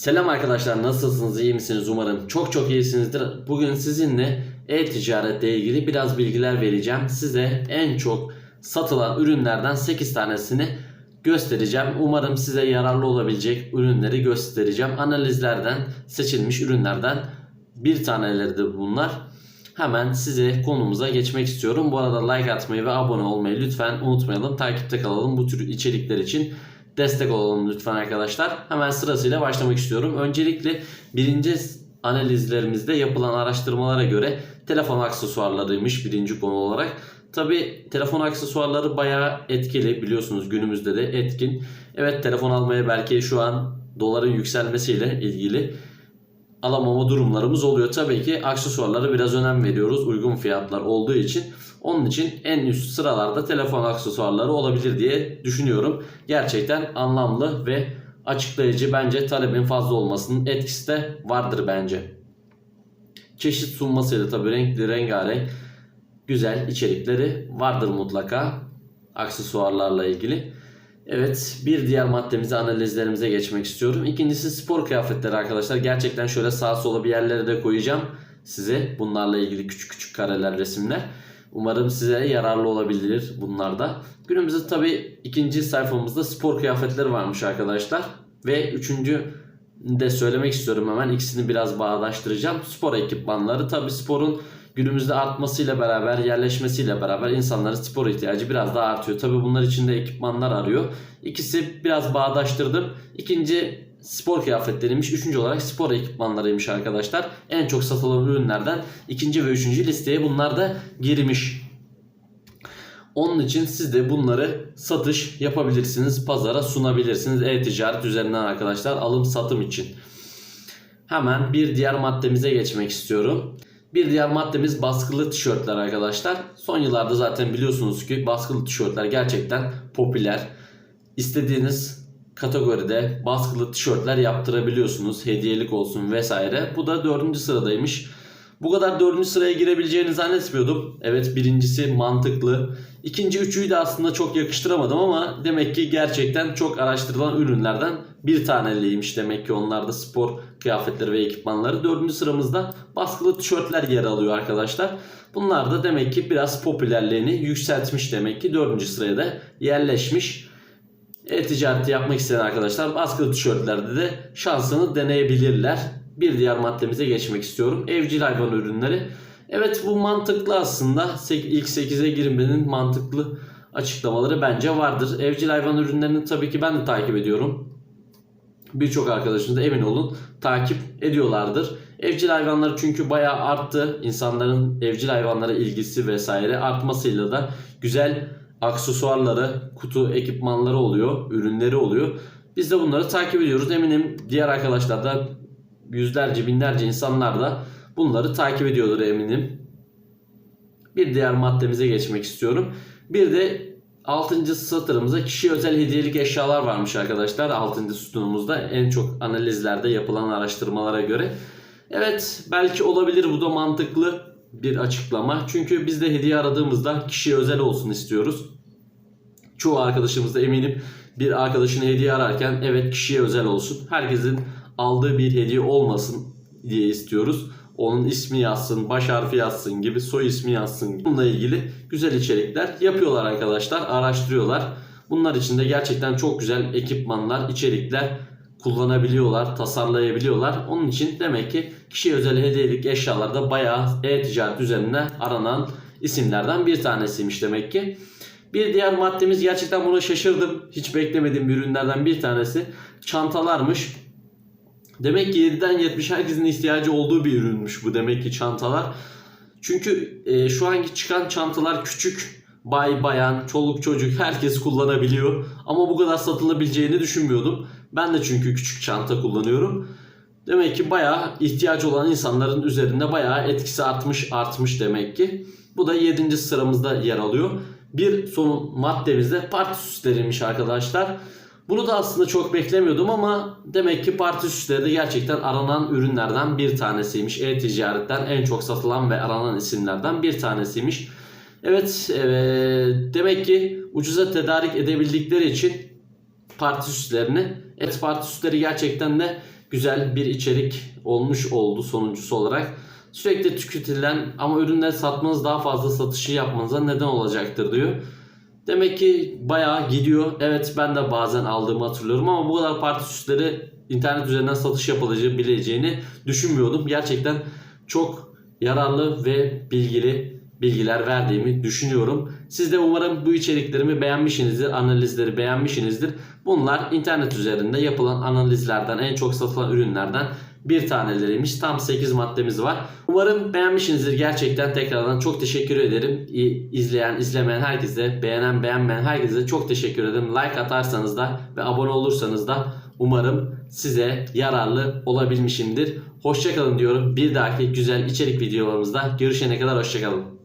Selam arkadaşlar nasılsınız iyi misiniz umarım çok çok iyisinizdir. Bugün sizinle e-ticaretle ilgili biraz bilgiler vereceğim. Size en çok satılan ürünlerden 8 tanesini göstereceğim. Umarım size yararlı olabilecek ürünleri göstereceğim. Analizlerden seçilmiş ürünlerden bir taneleridir bunlar. Hemen size konumuza geçmek istiyorum. Bu arada like atmayı ve abone olmayı lütfen unutmayalım. Takipte kalalım bu tür içerikler için destek olalım lütfen arkadaşlar. Hemen sırasıyla başlamak istiyorum. Öncelikle birinci analizlerimizde yapılan araştırmalara göre telefon aksesuarlarıymış birinci konu olarak. Tabi telefon aksesuarları bayağı etkili biliyorsunuz günümüzde de etkin. Evet telefon almaya belki şu an doların yükselmesiyle ilgili alamama durumlarımız oluyor. Tabii ki aksesuarlara biraz önem veriyoruz uygun fiyatlar olduğu için. Onun için en üst sıralarda telefon aksesuarları olabilir diye düşünüyorum. Gerçekten anlamlı ve açıklayıcı bence talebin fazla olmasının etkisi de vardır bence. Çeşit sunmasıyla tabii renkli rengarenk güzel içerikleri vardır mutlaka aksesuarlarla ilgili. Evet bir diğer maddemize analizlerimize geçmek istiyorum. İkincisi spor kıyafetleri arkadaşlar. Gerçekten şöyle sağa sola bir yerlere de koyacağım size bunlarla ilgili küçük küçük kareler resimler. Umarım size yararlı olabilir bunlar da. Günümüzde tabi ikinci sayfamızda spor kıyafetleri varmış arkadaşlar. Ve üçüncü de söylemek istiyorum hemen ikisini biraz bağdaştıracağım. Spor ekipmanları tabi sporun günümüzde artmasıyla beraber yerleşmesiyle beraber insanların spor ihtiyacı biraz daha artıyor. Tabi bunlar için de ekipmanlar arıyor. İkisi biraz bağdaştırdım. İkinci spor kıyafetleriymiş. Üçüncü olarak spor ekipmanlarıymış arkadaşlar. En çok satılan ürünlerden ikinci ve üçüncü listeye bunlar da girmiş. Onun için siz de bunları satış yapabilirsiniz. Pazara sunabilirsiniz. E-ticaret üzerinden arkadaşlar alım satım için. Hemen bir diğer maddemize geçmek istiyorum. Bir diğer maddemiz baskılı tişörtler arkadaşlar. Son yıllarda zaten biliyorsunuz ki baskılı tişörtler gerçekten popüler. İstediğiniz kategoride baskılı tişörtler yaptırabiliyorsunuz. Hediyelik olsun vesaire. Bu da dördüncü sıradaymış. Bu kadar dördüncü sıraya girebileceğini zannetmiyordum. Evet birincisi mantıklı. İkinci üçüyü de aslında çok yakıştıramadım ama demek ki gerçekten çok araştırılan ürünlerden bir taneliymiş demek ki onlarda spor kıyafetleri ve ekipmanları. Dördüncü sıramızda baskılı tişörtler yer alıyor arkadaşlar. Bunlar da demek ki biraz popülerliğini yükseltmiş demek ki dördüncü sıraya da yerleşmiş. E-ticareti yapmak isteyen arkadaşlar baskılı tişörtlerde de şansını deneyebilirler. Bir diğer maddemize geçmek istiyorum. Evcil hayvan ürünleri. Evet bu mantıklı aslında. İlk 8'e girmenin mantıklı açıklamaları bence vardır. Evcil hayvan ürünlerini tabii ki ben de takip ediyorum. Birçok arkadaşınız da emin olun takip ediyorlardır. Evcil hayvanları çünkü bayağı arttı. İnsanların evcil hayvanlara ilgisi vesaire artmasıyla da güzel aksesuarları, kutu ekipmanları oluyor, ürünleri oluyor. Biz de bunları takip ediyoruz. Eminim diğer arkadaşlar da yüzlerce, binlerce insanlar da bunları takip ediyordur eminim. Bir diğer maddemize geçmek istiyorum. Bir de 6. satırımızda kişi özel hediyelik eşyalar varmış arkadaşlar. 6. sütunumuzda en çok analizlerde yapılan araştırmalara göre. Evet belki olabilir bu da mantıklı bir açıklama. Çünkü biz de hediye aradığımızda kişiye özel olsun istiyoruz. Çoğu arkadaşımız da eminim bir arkadaşını hediye ararken evet kişiye özel olsun. Herkesin aldığı bir hediye olmasın diye istiyoruz. Onun ismi yazsın, baş harfi yazsın gibi, soy ismi yazsın gibi. Bununla ilgili güzel içerikler yapıyorlar arkadaşlar, araştırıyorlar. Bunlar için de gerçekten çok güzel ekipmanlar, içerikler kullanabiliyorlar, tasarlayabiliyorlar. Onun için demek ki kişiye özel hediyelik eşyalarda bayağı e-ticaret üzerine aranan isimlerden bir tanesiymiş demek ki. Bir diğer maddemiz gerçekten buna şaşırdım. Hiç beklemediğim ürünlerden bir tanesi. Çantalarmış. Demek ki 7'den 70 herkesin ihtiyacı olduğu bir ürünmüş bu demek ki çantalar. Çünkü e, şu anki çıkan çantalar küçük, bay bayan, çoluk çocuk herkes kullanabiliyor. Ama bu kadar satılabileceğini düşünmüyordum. Ben de çünkü küçük çanta kullanıyorum. Demek ki bayağı ihtiyacı olan insanların üzerinde bayağı etkisi artmış artmış demek ki. Bu da 7. sıramızda yer alıyor. Bir son maddemizde parti süsleriymiş arkadaşlar. Bunu da aslında çok beklemiyordum ama demek ki parti süsleri de gerçekten aranan ürünlerden bir tanesiymiş. E-ticaretten en çok satılan ve aranan isimlerden bir tanesiymiş. Evet e, demek ki ucuza tedarik edebildikleri için parti süslerini Et parti sütleri gerçekten de güzel bir içerik olmuş oldu sonuncusu olarak. Sürekli tüketilen ama ürünleri satmanız daha fazla satışı yapmanıza neden olacaktır diyor. Demek ki bayağı gidiyor. Evet ben de bazen aldığımı hatırlıyorum ama bu kadar parti süsleri internet üzerinden satış yapılabileceğini düşünmüyordum. Gerçekten çok yararlı ve bilgili bilgiler verdiğimi düşünüyorum. Siz de umarım bu içeriklerimi beğenmişsinizdir, analizleri beğenmişsinizdir. Bunlar internet üzerinde yapılan analizlerden, en çok satılan ürünlerden bir taneleriymiş. Tam 8 maddemiz var. Umarım beğenmişsinizdir. Gerçekten tekrardan çok teşekkür ederim. İzleyen, izlemeyen herkese, beğenen, beğenmeyen herkese çok teşekkür ederim. Like atarsanız da ve abone olursanız da umarım size yararlı olabilmişimdir. Hoşçakalın diyorum. Bir dahaki güzel içerik videolarımızda görüşene kadar hoşçakalın.